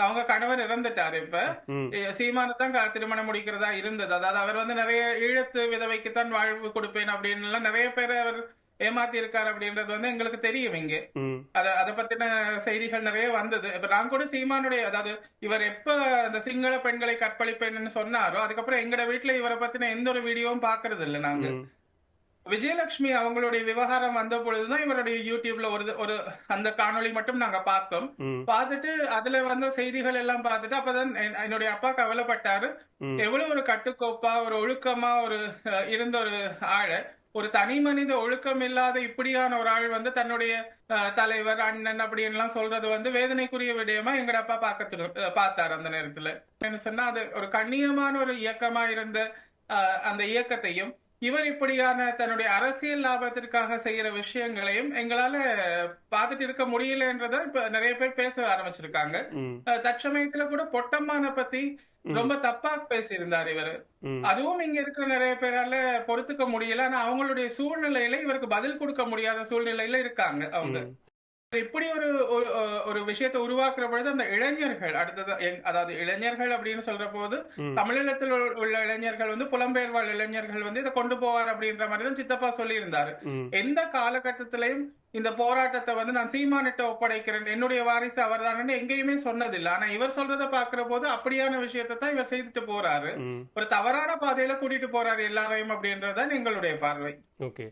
அவங்க கணவர் இறந்துட்டாரு இப்ப. சீமானு தான் திருமணம் முடிக்கிறதா இருந்தது. அதாவது அவர் வந்து நிறைய ஈழத்து விதவைக்குத்தான் வாழ்வு கொடுப்பேன் அப்படின்னு எல்லாம் நிறைய பேரை அவர் ஏமாத்தி இருக்காரு அப்படின்றது வந்து எங்களுக்கு தெரியும் இங்க. அத அத பத்தின செய்திகள் நிறைய வந்தது. இப்ப நான் கூட சீமானுடைய அதாவது இவர் எப்ப அந்த சிங்கள பெண்களை கற்பழிப்பேன்னு சொன்னாரோ அதுக்கப்புறம் எங்கட வீட்டுல இவரை பத்தின எந்த ஒரு வீடியோவும் பாக்குறது இல்ல நாங்க விஜயலட்சுமி அவங்களுடைய விவகாரம் வந்த பொழுதுதான் இவருடைய யூடியூப்ல ஒரு ஒரு அந்த காணொளி மட்டும் நாங்க பார்த்தோம். பார்த்துட்டு அதுல வந்த செய்திகள் எல்லாம் பார்த்துட்டு அப்பதான் என்- என்னுடைய அப்பா கவலைப்பட்டாரு. எவ்வளவு ஒரு கட்டுக்கோப்பா ஒரு ஒழுக்கமா ஒரு இருந்த ஒரு ஆள. ஒரு தனி மனித ஒழுக்கம் இல்லாத இப்படியான ஒரு ஆள் வந்து தன்னுடைய தலைவர் அண்ணன் அப்படின்னு எல்லாம் சொல்றது வந்து வேதனைக்குரிய விடயமா எங்கட அப்பா பார்க்கறது பார்த்தாரு அந்த நேரத்துல. என்ன சொன்னா அது ஒரு கண்ணியமான ஒரு இயக்கமா இருந்த அந்த இயக்கத்தையும் இவர் இப்படியான தன்னுடைய அரசியல் லாபத்திற்காக செய்யற விஷயங்களையும் எங்களால பார்த்துட்டு இருக்க முடியலன்றத இப்ப நிறைய பேர் பேச ஆரம்பிச்சிருக்காங்க. தற்சமயத்துல கூட பொட்டம்மான பத்தி ரொம்ப தப்பா பேசியிருந்தார் இவரு. அதுவும் இங்க இருக்கிற நிறைய பேரால பொறுத்துக்க முடியல. ஆனா அவங்களுடைய சூழ்நிலையில இவருக்கு பதில் கொடுக்க முடியாத சூழ்நிலையில இருக்காங்க அவங்க. இப்படி ஒரு ஒரு- விஷயத்தை உருவாக்குற பொழுது அந்த இளைஞர்கள் அடுத்தது அதாவது இளைஞர்கள் அப்படின்னு சொல்ற போது. தமிழகத்தில் உள்ள- இளைஞர்கள் வந்து புலம்பெயர் வாழ் இளைஞர்கள் வந்து இதை கொண்டு போவார் அப்படின்ற மாதிரி தான் சித்தப்பா சொல்லியிருந்தாரு. எந்த காலகட்டத்திலையும் இந்த போராட்டத்தை வந்து நான் சீமானிட்ட ஒப்படைக்கிறேன் என்னுடைய வாரிசு அவர்தானு எங்கேயுமே சொன்னதில்லை. ஆனா இவர் சொல்றத பாக்குற போது அப்படியான விஷயத்தை தான் இவர் செய்துட்டு போறாரு. ஒரு தவறான பாதையில கூட்டிட்டு போறாரு எல்லாரையும் அப்படின்றதுதான் எங்களுடைய பார்வை. ஓகே.